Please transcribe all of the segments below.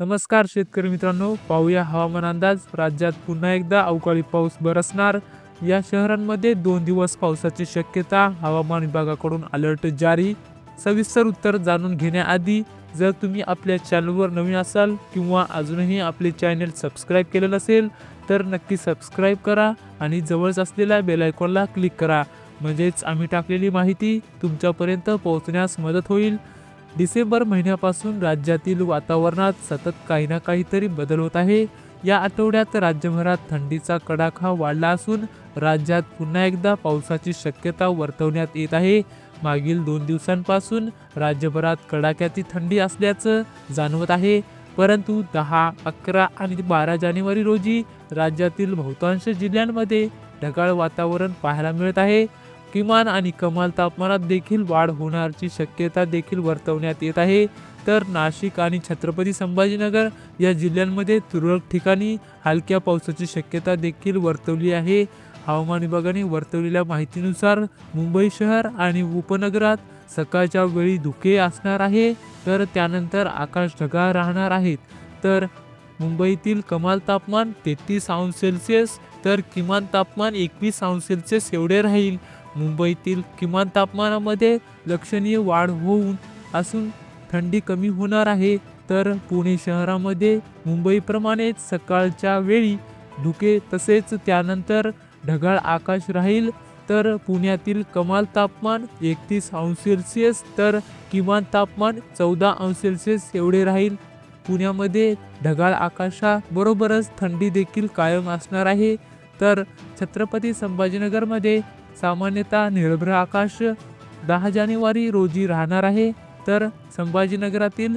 नमस्कार शेतकरी मित्रांनो पाहूया हवामान अंदाज. राज्यात पुन्हा एकदा अवकाळी पाऊस बरसणार. या शहरांमध्ये दोन दिवस पावसाची शक्यता. हवामान विभागाकडून अलर्ट जारी. सविस्तर उत्तर जाणून घेण्याआधी जर तुम्ही आपल्या चॅनलवर नवीन असाल किंवा अजूनही आपले चॅनल सबस्क्राईब केलेलं नसेल तर नक्की सबस्क्राईब करा आणि जवळच असलेल्या बेल आयकॉनला क्लिक करा. म्हणजेच आम्ही टाकलेली माहिती तुमच्यापर्यंत पोहोचण्यास मदत होईल. डिसेंबर महिन्यापासून राज्यातील वातावरणात सतत काही ना काहीतरी बदल होत आहे. या आठवड्यात राज्यभरात थंडीचा कडाका वाढला असून राज्यात पुन्हा एकदा पावसाची शक्यता वर्तवण्यात येत आहे. मागील दोन दिवसांपासून राज्यभरात कडाक्याची थंडी असल्याचं जाणवत आहे. परंतु दहा अकरा आणि बारा जानेवारी रोजी राज्यातील बहुतांश जिल्ह्यांमध्ये ढगाळ वातावरण पाहायला मिळत आहे. किमान आणि कमाल तापमानात देखील वाढ होणारची शक्यता देखील वर्तवण्यात येत आहे. तर नाशिक आणि छत्रपती संभाजीनगर या जिल्ह्यांमध्ये तुरळक ठिकाणी हलक्या पावसाची शक्यता देखील वर्तवली आहे. हवामान विभागाने वर्तवलेल्या माहितीनुसार मुंबई शहर आणि उपनगरात सकाळच्या वेळी धुके असणार आहे तर त्यानंतर आकाश ढगाळ राहणार आहेत तर मुंबईतील कमाल तापमान तेहतीस अंश सेल्सिअस तर किमान तापमान एकवीस अंश सेल्सिअस एवढे राहील. मुंबईतील किमान तापमानामध्ये लक्षणीय वाढ होऊन असून थंडी कमी होणार आहे. तर पुणे शहरामध्ये मुंबईप्रमाणेच सकाळच्या वेळी धुके तसेच त्यानंतर ढगाळ आकाश राहील. तर पुण्यातील कमाल तापमान एकतीस अंश सेल्सिअस तर किमान तापमान चौदा अंश सेल्सिअस एवढे राहील. पुण्यामध्ये ढगाळ आकाशाबरोबरच थंडी देखील कायम असणार आहे. तर छत्रपती संभाजीनगरमध्ये सामान्यतः निरभ्र आकाश दहा जानेवारी रोजी राहणार आहे. तर संभाजीनगरातील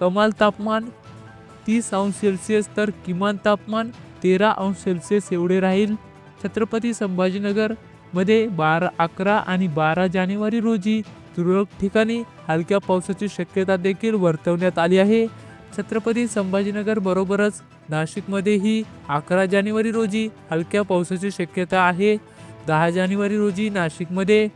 कमाल तापमान तीस अंश सेल्सिअस तर किमान तापमान तेरा अंश सेल्सिअस एवढे राहील. छत्रपती संभाजीनगरमध्ये बारा अकरा आणि बारा जानेवारी रोजी तुरळक ठिकाणी हलक्या पावसाची शक्यता देखील वर्तवण्यात आली आहे. छत्रपती संभाजीनगर बरोबरच नाशिकमध्येही अकरा जानेवारी रोजी हलक्या पावसाची शक्यता आहे. दहा जानेवारी रोजी नाशिकमध्ये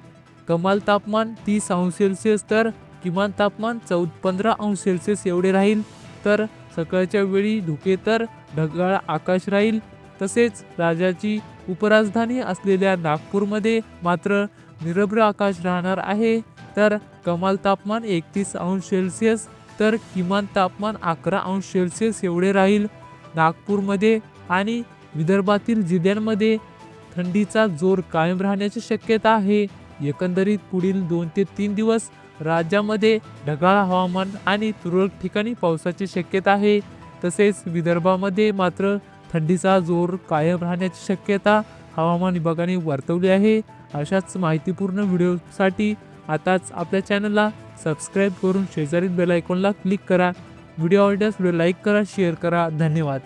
कमाल तापमान तीस अंश सेल्सिअस तर किमान तापमान चौ पंधरा अंश सेल्सिअस एवढे राहील. तर सकाळच्या वेळी धुके तर ढगाळ आकाश राहील. तसेच राज्याची उपराजधानी असलेल्या नागपूरमध्ये मात्र निरभ्र आकाश राहणार आहे. तर कमाल तापमान एकतीस अंश सेल्सिअस तर किमान तापमान अकरा अंश सेल्सिअस एवढे राहील. नागपूरमध्ये आणि विदर्भातील जिल्ह्यांमध्ये थंडीचा जोर कायम राहण्याची शक्यता आहे. एकंदरीत पुढील दोन ते तीन दिवस राज्यामध्ये ढगाळ हवामान आणि तुरळक ठिकाणी पावसाची शक्यता आहे. तसेच विदर्भामध्ये मात्र थंडीचा जोर कायम राहण्याची शक्यता हवामान विभागाने वर्तवली आहे. अशाच माहितीपूर्ण व्हिडिओसाठी आताच आपल्या चॅनलला सबस्क्राईब करून शेजारील बेल आयकॉनला क्लिक करा. व्हिडिओ आवडल्यास व्हिडिओ लाईक करा शेअर करा. धन्यवाद.